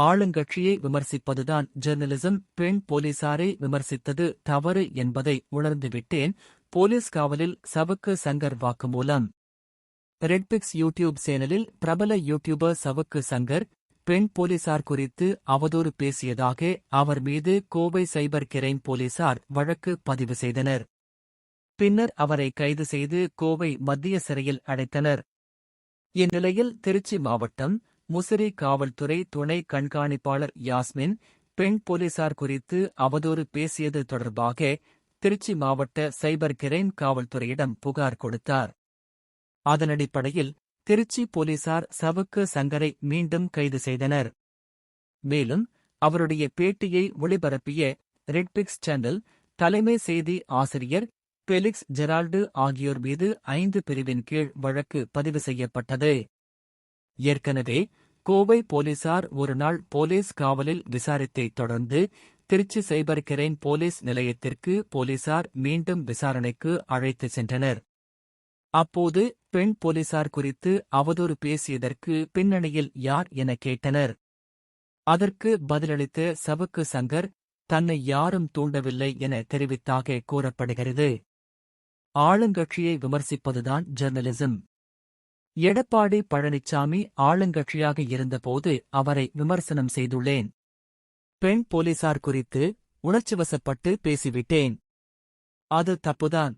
ஆளுங்கட்சியை விமர்சிப்பதுதான் ஜெர்னலிசம் பெண் போலீசாரை விமர்சித்தது தவறு என்பதை உணர்ந்துவிட்டேன். போலீஸ் காவலில் சவுக்கு சங்கர் வாக்குமூலம். ரெட்பிக்ஸ் யூடியூப் சேனலில் பிரபல யூடியூபர் சவுக்கு சங்கர் பெண் போலீசார் குறித்து அவதூறு பேசியதாக அவர் மீது கோவை சைபர் கிரைம் போலீசார் வழக்கு பதிவு செய்தனர். பின்னர் அவரை கைது செய்து கோவை மத்திய சிறையில் அடைத்தனர். இந்நிலையில் திருச்சி மாவட்டம் முசிறி காவல்துறை துணை கண்காணிப்பாளர் யாஸ்மின் பெண் போலீசார் குறித்து அவதூறு பேசியது தொடர்பாக திருச்சி மாவட்ட சைபர் கிரைம் காவல்துறையிடம் புகார் கொடுத்தார். அதனடிப்படையில் திருச்சி போலீசார் சவுக்கு சங்கரை மீண்டும் கைது செய்தனர். மேலும் அவருடைய பேட்டியை ஒளிபரப்பிய ரெட்பிக்ஸ் சேனல் தலைமை செய்தி ஆசிரியர் பெலிக்ஸ் ஜெரால்டு ஆகியோர் மீது ஐந்து பிரிவின் கீழ் வழக்கு பதிவு செய்யப்பட்டது. ஏற்கனவே கோவை போலீசார் ஒருநாள் போலீஸ் காவலில் விசாரித்தைத் தொடர்ந்து திருச்சி சைபர் போலீஸ் நிலையத்திற்கு போலீசார் மீண்டும் விசாரணைக்கு அழைத்துச் சென்றனர். அப்போது பெண் போலீசார் குறித்து அவதூறு பேசியதற்கு பின்னணியில் யார் என கேட்டனர். அதற்கு பதிலளித்த சவுக்கு சங்கர் தன்னை யாரும் தூண்டவில்லை என தெரிவித்தாக கூறப்படுகிறது. ஆளுங்கட்சியை விமர்சிப்பதுதான் ஜெர்னலிசம் எடப்பாடி பழனிசாமி ஆளுங்கட்சியாக இருந்தபோது அவரை விமர்சனம் செய்துள்ளேன். பெண் போலீசார் குறித்து உணர்ச்சிவசப்பட்டு பேசிவிட்டேன். அது தப்புதான்.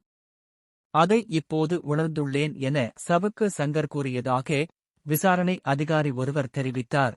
அதை இப்போது உணர்ந்துள்ளேன் என சவுக்கு சங்கர் கூறியதாக விசாரணை அதிகாரி ஒருவர் தெரிவித்தார்.